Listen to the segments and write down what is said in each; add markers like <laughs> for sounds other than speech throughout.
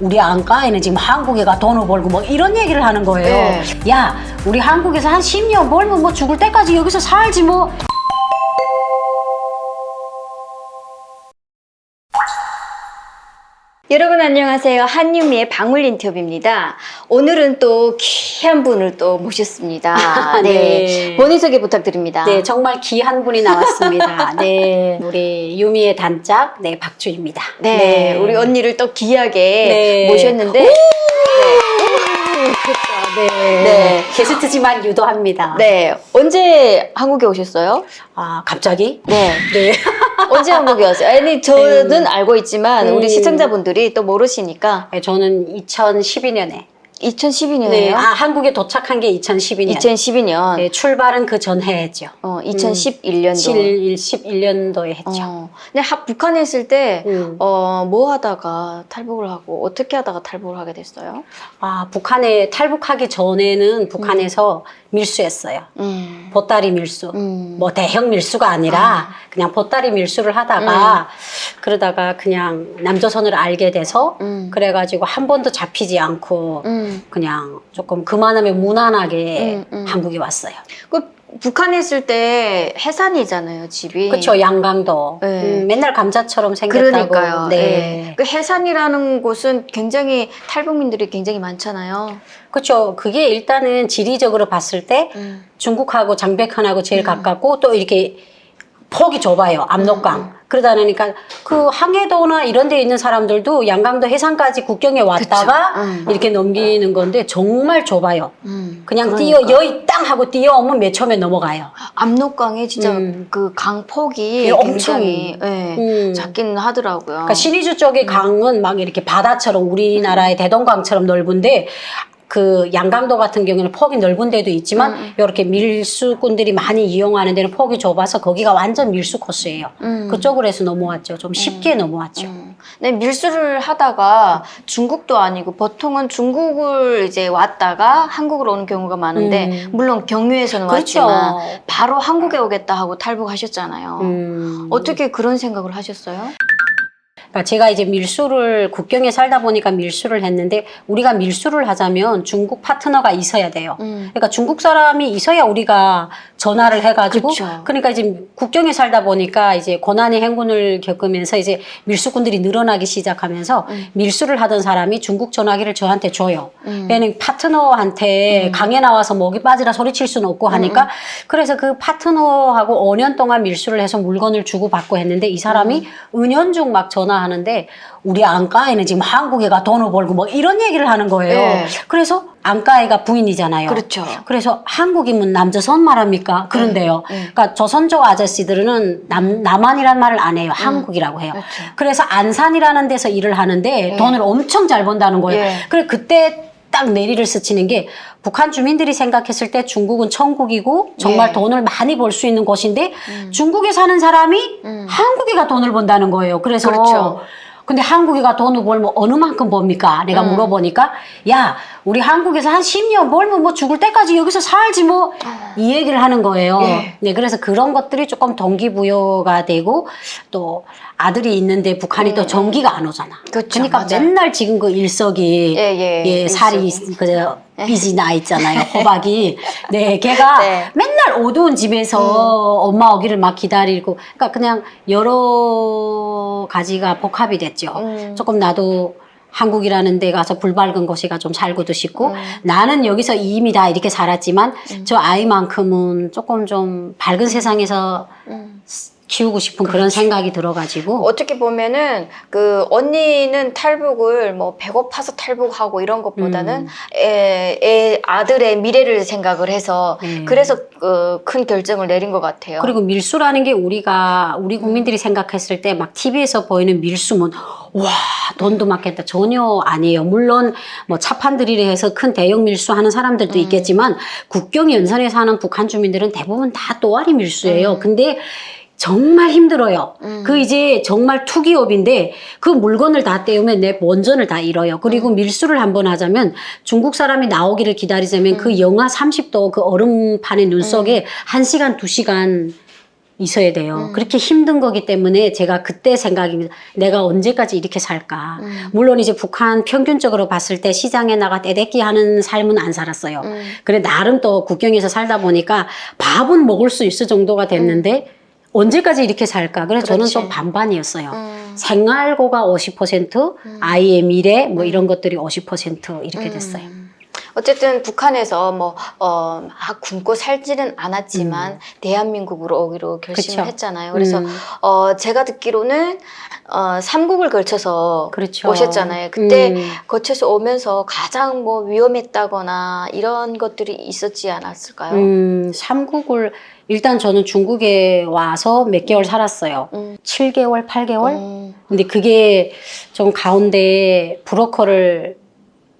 우리 안가에는 지금 한국에가 돈을 벌고 뭐 이런 얘기를 하는 거예요. 네. 야, 우리 한국에서 한 10년 벌면 뭐 죽을 때까지 여기서 살지 뭐. 여러분 안녕하세요. 한유미의 방울 인터뷰입니다. 오늘은 또 귀한 분을 또 모셨습니다. 네. 본인 소개 부탁드립니다. 네, 정말 귀한 분이 나왔습니다. <laughs> 네, 우리 유미의 단짝, 네, 박주입니다. 네, 우리 언니를 또 귀하게 네. 모셨는데 네. 네. 게스트지만 유도합니다. 네, 언제 한국에 오셨어요? 아, 갑자기? 네. 네. 언제 한국에 왔어요? 아니 저는 알고 있지만 음. 우리 시청자분들이 또 모르시니까 네, 저는 2012년에 2012년이에요. 네, 아, 한국에 도착한 게 2012년. 2012년. 네, 출발은 그 전해 했죠. 어, 2011년도. 11, 11년도에 했죠. 어. 근데 하, 북한에 있을 때 음. 어, 뭐 하다가 탈북을 하고 어떻게 하다가 탈북을 하게 됐어요? 아, 북한에 탈북하기 전에는 북한에서 밀수했어요. 음. 보따리 밀수. 음. 뭐 대형 밀수가 아니라 그냥 보따리 밀수를 하다가 그러다가 그냥 남조선을 알게 돼서 음. 그래가지고 한 번도 잡히지 않고 음. 그냥 조금 그만하면 무난하게 음, 음. 한국에 왔어요. 그 북한에 있을 때 해산이잖아요, 집이. 그렇죠, 양강도. 네. 음, 맨날 감자처럼 생겼다고. 그러니까요. 네. 네. 그 해산이라는 곳은 굉장히 탈북민들이 굉장히 많잖아요. 그렇죠. 그게 일단은 지리적으로 봤을 때 음. 중국하고 장백현하고 제일 가깝고 또 이렇게 폭이 좁아요. 압록강. 그러다 보니까 그 항해도나 이런 데 있는 사람들도 양강도 해상까지 국경에 왔다가. 음. 이렇게 넘기는 건데 정말 좁아요. 음. 그냥 그러니까. 뛰어 여의 땅 하고 뛰어오면 몇 초면 넘어가요. 압록강이 진짜 음. 그 강폭이 예, 엄청. 굉장히 예, 음. 작긴 하더라고요. 그러니까 신의주 쪽의 강은 막 이렇게 바다처럼 우리나라의 대동강처럼 넓은데 그 양강도 같은 경우는 폭이 넓은 데도 있지만 음. 이렇게 밀수꾼들이 많이 이용하는 데는 폭이 좁아서 거기가 완전 밀수 코스예요. 음. 그쪽으로 해서 넘어왔죠. 좀 쉽게 넘어왔죠. 음. 네, 밀수를 하다가 중국도 아니고 보통은 중국을 이제 왔다가 한국으로 오는 경우가 많은데 음. 물론 경유해서는 그렇죠. 왔지만 바로 한국에 오겠다 하고 탈북하셨잖아요. 음. 어떻게 그런 생각을 하셨어요? 그러니까 제가 이제 밀수를 국경에 살다 보니까 밀수를 했는데 우리가 밀수를 하자면 중국 파트너가 있어야 돼요. 음. 그러니까 중국 사람이 있어야 우리가 전화를 해가지고 그쵸. 그러니까 이제 국경에 살다 보니까 이제 고난의 행군을 겪으면서 이제 밀수꾼들이 늘어나기 시작하면서 밀수를 하던 사람이 중국 전화기를 저한테 줘요. 음. 얘는 파트너한테 강에 나와서 목이 빠지라 소리칠 수는 없고 하니까 그래서 그 파트너하고 5년 동안 밀수를 해서 물건을 주고 받고 했는데 이 사람이 은연중 막 전화 하는데 우리 안가에는 지금 한국에가 돈을 벌고 뭐 이런 얘기를 하는 거예요. 네. 그래서 안가에가 부인이잖아요. 그렇죠. 그래서 한국이면 남조선 말합니까? 그런데요. 네. 그러니까 조선족 아저씨들은 남, 남한이란 말을 안 해요. 한국이라고 해요. 음. 그렇죠. 그래서 안산이라는 데서 일을 하는데 돈을 엄청 잘 번다는 거예요. 예. 그래 그때 딱 내리를 스치는 게 북한 주민들이 생각했을 때 중국은 천국이고 정말 예. 돈을 많이 벌 수 있는 곳인데 중국에 사는 사람이 음. 한국에가 돈을 번다는 거예요. 그래서 그렇죠. 근데 한국에가 돈을 벌면 어느 만큼 법니까? 내가 음. 물어보니까 야 우리 한국에서 한 10년 벌면 뭐 죽을 때까지 여기서 살지 뭐 이 얘기를 하는 거예요. 예. 네, 그래서 그런 것들이 조금 동기부여가 되고 또 아들이 있는데 북한이 또 전기가 안 오잖아. 음. 그쵸, 러니까 맞아요. 맨날 지금 그 일석이 예, 예, 살이 일석이. 그저 빚이 나 있잖아요. 호박이. <laughs> 네, 걔가 네. 맨날 어두운 집에서 엄마 오기를 막 기다리고 그러니까 그냥 여러 가지가 복합이 됐죠. 음. 조금 나도 한국이라는 데 가서 불 밝은 곳이가 좀 살고도 싶고 음. 나는 여기서 이미 다 이렇게 살았지만 저 아이만큼은 조금 좀 밝은 세상에서 음. 키우고 싶은 그런 생각이 들어가지고 어떻게 보면은 그 언니는 탈북을 뭐 배고파서 탈북하고 이런 것보다는 음. 애, 애 아들의 미래를 생각을 해서 네. 그래서 그 큰 결정을 내린 것 같아요. 그리고 밀수라는 게 우리가 우리 국민들이 생각했을 때 막 TV에서 보이는 밀수면 와 돈도 많겠다 전혀 아니에요. 물론 뭐 차판들이라 해서 큰 대형 밀수하는 사람들도 있겠지만 국경 연선에 사는 북한 주민들은 대부분 다 또아리 밀수예요. 근데 정말 힘들어요. 음. 그 이제 정말 투기업인데 그 물건을 다 떼우면 내 원전을 다 잃어요. 그리고 밀수를 한번 하자면 중국 사람이 나오기를 기다리자면 그 영하 30도 그 얼음판의 눈 속에 한시간두시간 있어야 돼요. 음. 그렇게 힘든 거기 때문에 제가 그때 생각입니다. 내가 언제까지 이렇게 살까? 음. 물론 이제 북한 평균적으로 봤을 때 시장에 나가 떼대기 하는 삶은 안 살았어요. 음. 그래 나름 또 국경에서 살다 보니까 밥은 먹을 수 있을 정도가 됐는데 언제까지 이렇게 살까? 그래서 저는 그렇지. 좀 반반이었어요. 음. 생활고가 50%, 아이의 미래 뭐 이런 것들이 50% 이렇게 음. 됐어요. 어쨌든 북한에서 뭐, 어, 막 굶고 살지는 않았지만, 음. 대한민국으로 오기로 결심을 그쵸. 했잖아요. 그래서, 음. 어, 제가 듣기로는, 어, 삼국을 걸쳐서 그렇죠. 오셨잖아요. 그때 음. 거쳐서 오면서 가장 뭐 위험했다거나 이런 것들이 있었지 않았을까요? 음, 삼국을 일단 저는 중국에 와서 몇 개월 살았어요. 음. 7개월, 8개월? 음. 근데 그게 좀 가운데 브로커를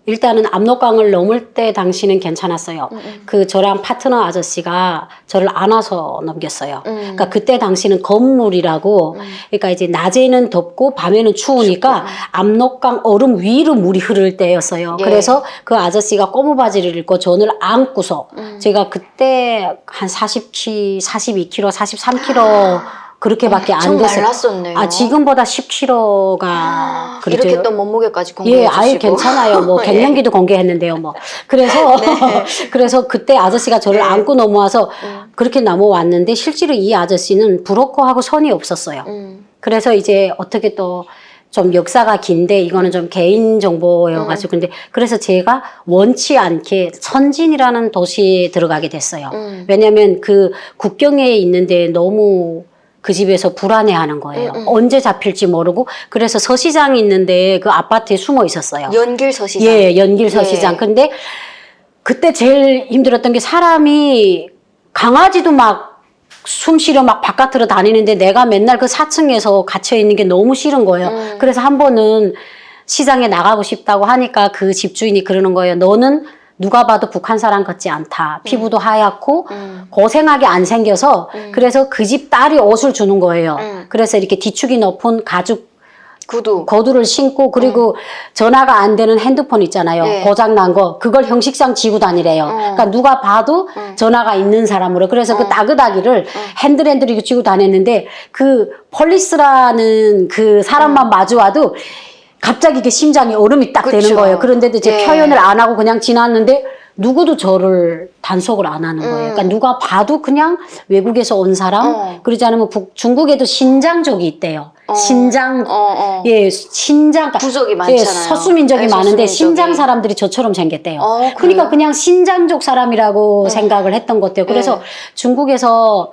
일단은 압록강을 넘을 때 당시는 괜찮았어요. 음, 음. 그 저랑 파트너 아저씨가 저를 안아서 넘겼어요. 음. 그러니까 그때 당시는 건물이라고 음. 그러니까 이제 낮에는 덥고 밤에는 추우니까 압록강 얼음 위로 물이 흐를 때였어요. 예. 그래서 그 아저씨가 꼬무 바지를 입고 저를 안고서 음. 제가 그때 한 40키, 42kg, 43kg 그렇게밖에 안 엄청 돼서 말랐었네요. 아 지금보다 10kg가 그렇죠. 이렇게 또 몸무게까지 공개해 예, 주시고. 아예 괜찮아요. 뭐 <laughs> 예. 갱년기도 공개했는데요. 뭐 그래서 <laughs> 네. <laughs> 그래서 그때 아저씨가 저를 네. 안고 넘어와서 음. 그렇게 넘어왔는데 실제로 이 아저씨는 브로커하고 선이 없었어요. 음. 그래서 이제 어떻게 또 좀 역사가 긴데 이거는 좀 개인 정보여가지고 근데 그래서 제가 원치 않게 천진이라는 도시에 들어가게 됐어요. 음. 왜냐하면 그 국경에 있는데 너무 그 집에서 불안해하는 거예요. 음, 음. 언제 잡힐지 모르고 그래서 서시장이 있는데 그 아파트에 숨어 있었어요. 연길 서시장. 예, 연길 서시장. 예. 근데 그때 제일 힘들었던 게 사람이 강아지도 막 숨 쉬러 막 바깥으로 다니는데 내가 맨날 그 4층에서 갇혀 있는 게 너무 싫은 거예요. 음. 그래서 한 번은 시장에 나가고 싶다고 하니까 그 집주인이 그러는 거예요. 너는 누가 봐도 북한 사람 같지 않다. 피부도 하얗고 음. 고생하게 안 생겨서 음. 그래서 그 집 딸이 옷을 주는 거예요. 음. 그래서 이렇게 뒤축이 높은 가죽 구두. 거두를 신고 그리고 전화가 안 되는 핸드폰 있잖아요. 음. 네. 고장 난 거. 그걸 형식상 쥐고 다니래요. 그러니까 누가 봐도 음. 전화가 있는 사람으로. 그래서 그 음. 따그다기를 핸들핸들 이거 쥐고 다녔는데 그 폴리스라는 그 사람만 마주와도 갑자기 이게 심장이 얼음이 딱 되는 음. 그쵸. 거예요. 그런데도 이제 예. 표현을 안 하고 그냥 지났는데 누구도 저를 단속을 안 하는 거예요. 그러니까 음. 누가 봐도 그냥 외국에서 온 사람, 어. 그러지 않으면 북, 중국에도 신장족이 있대요. 어. 신장 어, 어. 예, 신장 부족이 예, 많잖아요. 서수민족이 네, 많은데 서수민족이. 신장 사람들이 저처럼 생겼대요. 어? 그러니까 그냥 신장족 사람이라고 생각을 했던 것 같아요. 그래서 네. 중국에서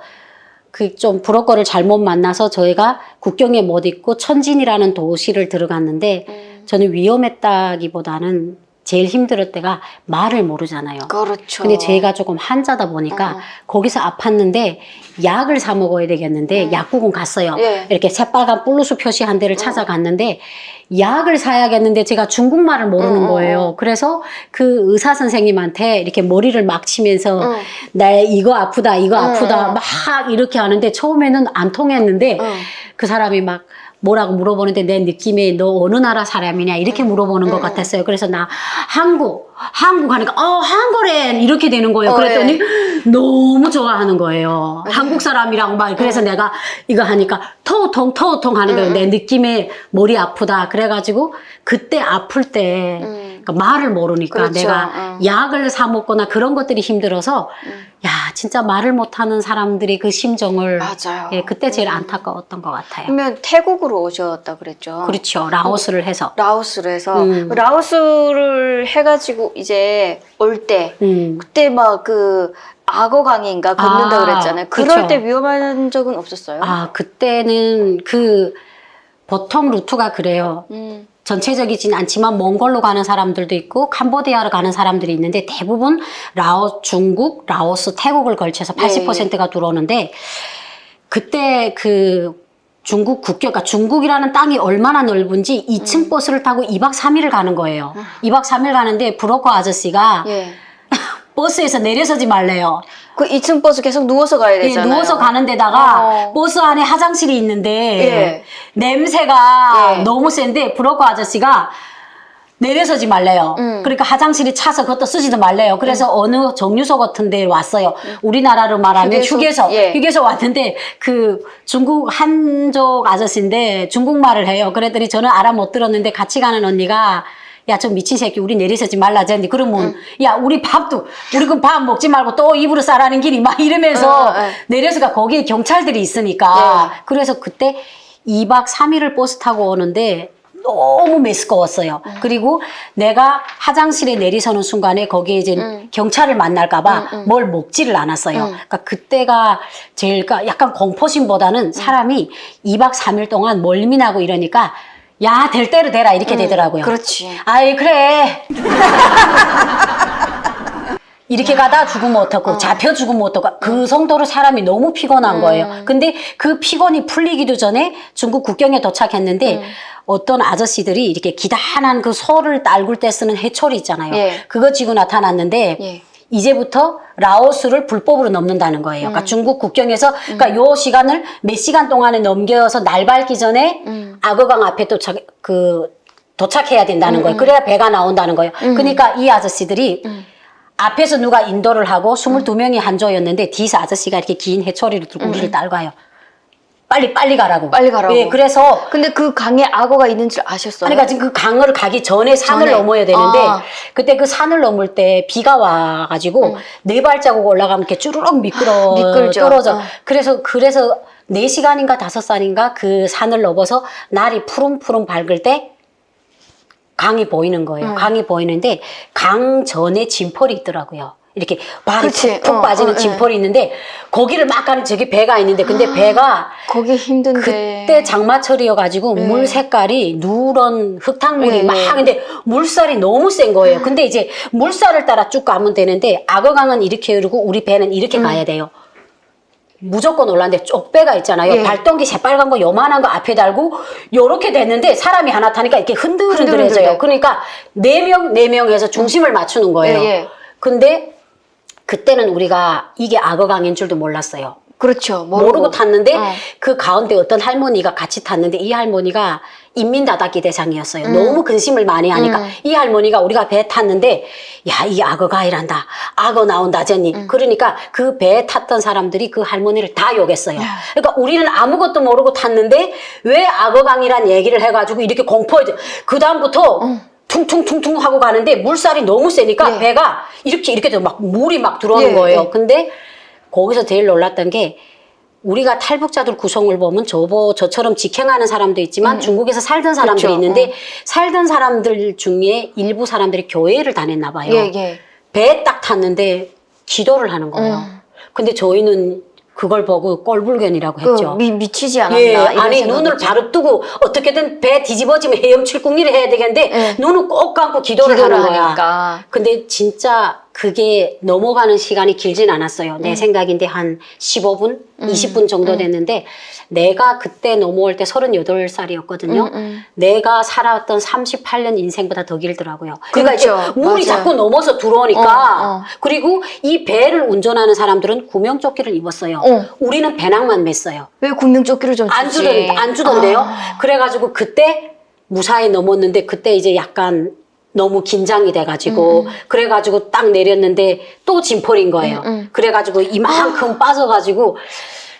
그 좀 브로커를 잘못 만나서 저희가 국경에 못 있고 천진이라는 도시를 들어갔는데 음. 저는 위험했다기보다는 제일 힘들었 때가 말을 모르잖아요. 그렇죠. 근데 제가 조금 한자다 보니까 어. 거기서 아팠는데 약을 사 먹어야 되겠는데 약국은 갔어요. 음. 예. 이렇게 새빨간 볼루스 표시한 데를 찾아갔는데 약을 사야겠는데 제가 중국말을 모르는 음, 거예요. 그래서 그 의사 선생님한테 이렇게 머리를 막 치면서 응. 나 이거 아프다 이거 음, 아프다 음. 막 이렇게 하는데 처음에는 안 통했는데 응. 그 사람이 막 뭐라고 물어보는데 내 느낌에 너 어느 나라 사람이냐 이렇게 물어보는 것 음. 같았어요. 그래서 나 한국, 한국 하니까 어 한국엔 이렇게 되는 거예요. 어, 그랬더니 너무 좋아하는 거예요. 음. 한국 사람이랑 막 그래서 내가 이거 하니까 터통 터통 하는 거예요. 음. 내 느낌에 머리 아프다. 그래가지고 그때 아플 때 음. 그러니까 말을 모르니까 그렇죠. 내가 응. 약을 사 먹거나 그런 것들이 힘들어서 음. 야 진짜 말을 못하는 사람들의 그 심정을 맞아요. 예, 그때 제일 음. 안타까웠던 것 같아요. 그러면 태국으로 오셨다 그랬죠. 그렇죠. 라오스를 해서. 라오스로 해서 음. 라오스를 해가지고 이제 올때 음. 그때 막그 악어 강인가 걷는다 아, 그랬잖아요. 그럴 그쵸. 때 위험한 적은 없었어요. 아, 그때는 그 보통 루트가 그래요. 음. 전체적이진 않지만 몽골로 가는 사람들도 있고 캄보디아로 가는 사람들이 있는데 대부분 라오 중국, 라오스, 태국을 걸쳐서 네. 80%가 들어오는데 그때 그 중국 국경, 그러니까 중국이라는 땅이 얼마나 넓은지 2층 음. 버스를 타고 2박 3일을 가는 거예요. 2박 3일 가는데 브로커 아저씨가 예. 버스에서 내려서지 말래요. 그 2층 버스 계속 누워서 가야 예, 되잖아요. 누워서 가는 데다가 어. 버스 안에 화장실이 있는데 예. 냄새가 예. 너무 센데 브로커 아저씨가 내려서지 말래요. 음. 그러니까 화장실에 차서 그것도 쓰지도 말래요. 그래서 어느 정류소 같은 데 왔어요. 우리나라로 말하면 휴게소? 휴게소, 예. 휴게소 왔는데 그 중국 한족 아저씨인데 중국말을 해요. 그랬더니 저는 알아 못 들었는데 같이 가는 언니가 야, 저 미친 새끼, 우리 내리서지 말라자. 했는데 그러면, 야, 우리 밥도, 우리 그 밥 먹지 말고 또 입으로 싸라는 길이 막 이러면서 어, 예. 내려서가 거기에 경찰들이 있으니까. 그래서 그때 2박 3일을 버스 타고 오는데 너무 메스꺼웠어요. 그리고 내가 화장실에 내리서는 순간에 거기에 이제 경찰을 만날까봐 뭘 먹지를 않았어요. 그러니까 그때가 제일 까- 약간 공포심보다는 사람이 2박 3일 동안 멀미나고 이러니까 야, 될 대로 되라 이렇게 되더라고요. 그렇지. 아이 그래 <laughs> 이렇게 가다 죽으면 어떡하고 잡혀 죽으면 어떡하고 그 정도로 사람이 너무 피곤한 거예요 근데 그 피곤이 풀리기도 전에 중국 국경에 도착했는데 어떤 아저씨들이 이렇게 기다란 그 소를 딸굴 때 쓰는 해초리 있잖아요 예. 그거 지고 나타났는데 예. 이제부터 라오스를 불법으로 넘는다는 거예요. 그러니까 중국 국경에서 그러니까 요 시간을 몇 시간 동안에 넘겨서 날 밝기 전에 악어강 앞에 도착 그 도착해야 된다는 거예요. 그래야 배가 나온다는 거예요. 그러니까 이 아저씨들이 앞에서 누가 인도를 하고 22명이 한 조였는데 뒤에서 아저씨가 이렇게 긴 해초리를 들고 우리를 딸가요. 빨리 빨리 가라고. 빨리 가라고. 예, 그래서 근데 그 강에 악어가 있는 줄 아셨어요? 그러니까 지금 그 강을 가기 전에 산을 전에. 넘어야 되는데 아. 그때 그 산을 넘을 때 비가 와가지고 네 발자국 올라가면 이렇게 쭈르륵 미끄러 미끌죠. 떨어져. 어. 그래서 그래서 네 시간인가 다섯 시간인가 그 산을 넘어서 날이 푸름푸름 밝을 때 강이 보이는 거예요. 강이 보이는데 강 전에 진펄이 있더라고요. 이렇게 발이 그치. 푹푹 어, 빠지는 어, 예. 진펄이 있는데 거기를 막 가는 저기 배가 있는데 근데 배가 거기 힘든데. 그때 장마철이어가지고 네. 물 색깔이 누런 흙탕물이 네, 막 네. 근데 물살이 너무 센 거예요. 근데 이제 물살을 따라 쭉 가면 되는데 악어강은 이렇게 흐르고 우리 배는 이렇게 음. 가야 돼요. 무조건 올랐는데 쪽배가 있잖아요. 예. 발동기 새빨간 거 요만한 거 앞에 달고 요렇게 됐는데 사람이 하나 타니까 이렇게 흔들흔들해져요. 흔들흔들해. 그러니까 네 명 네명 해서 중심을 맞추는 거예요. 예, 예. 근데 그때는 우리가 이게 악어강인 줄도 몰랐어요. 그렇죠. 모르고, 탔는데 어. 그 가운데 어떤 할머니가 같이 탔는데 이 할머니가 인민다닥기 대상이었어요. 너무 근심을 많이 하니까 음. 이 할머니가 우리가 배에 탔는데 야 이 악어가 이란다. 악어 나온다 jen니. 음. 그러니까 그 배에 탔던 사람들이 그 할머니를 다 욕했어요. 그러니까 우리는 아무것도 모르고 탔는데 왜 악어강이란 얘기를 해가지고 이렇게 공포에 그 다음부터 퉁퉁퉁퉁 하고 가는데 물살이 너무 세니까 예. 배가 이렇게 이렇게 돼서 막 물이 막 들어오는 예, 거예요. 예. 근데 거기서 제일 놀랐던 게 우리가 탈북자들 구성을 보면 저보 저처럼 직행하는 사람도 있지만 중국에서 살던 사람들이 음. 그쵸, 있는데 살던 사람들 중에 일부 사람들이 교회를 다녔나 봐요. 예, 예. 배에 딱 탔는데 기도를 하는 거예요. 음. 근데 저희는 그걸 보고 꼴불견이라고 그 했죠. 미, 미치지 않았나. 예, 아니 눈을 있죠. 바로 뜨고 어떻게든 배 뒤집어지면 헤엄칠 궁리를 해야 되겠는데 예. 눈을 꼭 감고 기도를, 기도를 하는 거야. 하니까. 근데 진짜 그게 넘어가는 시간이 길진 않았어요. 음. 내 생각인데 한 15분, 20분 정도 됐는데 내가 그때 넘어올 때 38살이었거든요. 음, 음. 내가 살았던 38년 인생보다 더 길더라고요. 그러니까 이제 그렇죠. 물이 맞아요. 자꾸 넘어서 들어오니까 어, 어. 그리고 이 배를 운전하는 사람들은 구명조끼를 입었어요. 어. 우리는 배낭만 맸어요. 왜 군명조끼를 좀 안 주지? 주던 안 주던데요. 아. 그래가지고 그때 무사히 넘었는데 그때 이제 약간 너무 긴장이 돼가지고 그래가지고 딱 내렸는데 또 진폴인 거예요. 음, 음. 그래가지고 이만큼 빠져가지고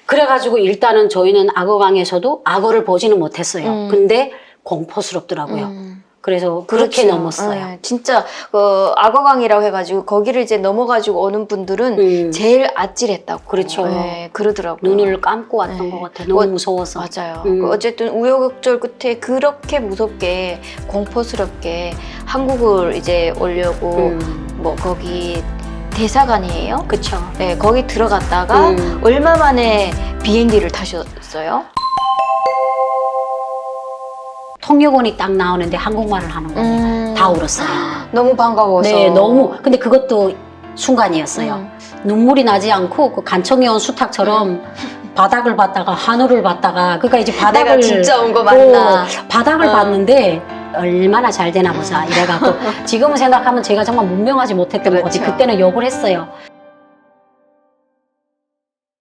그래가지고 일단은 저희는 악어강에서도 악어를 보지는 못했어요. 음. 근데 공포스럽더라고요. 음. 그래서 그렇게 그렇죠. 넘었어요. 예, 진짜 그 악어강이라고 해가지고 거기를 이제 넘어가지고 오는 분들은 음. 제일 아찔했다고. 그렇죠. 예, 그러더라고요. 눈을 감고 왔던 네. 것 같아요. 너무 뭐, 무서워서. 맞아요. 음. 그 어쨌든 우여곡절 끝에 그렇게 무섭게 공포스럽게 한국을 이제 오려고 음. 뭐 거기 대사관이에요. 그쵸. 네, 거기 들어갔다가 음. 얼마 만에 비행기를 타셨어요? 통역원이 딱 나오는데 한국말을 하는 거예요. 음. 다 울었어요. <gasps> 너무 반가워서. 네, 너무. 근데 그것도 순간이었어요. 음. 눈물이 나지 않고 그 간청에 온 수탉처럼 바닥을 봤다가 하늘을 봤다가 그러니까 이제 바닥을 내가 진짜 온 거 맞나? 어, 바닥을 어. 봤는데 얼마나 잘 되나 보자 이래갖고 <laughs> 지금은 생각하면 제가 정말 문명하지 못했던 그렇죠. 거지 그때는 욕을 했어요.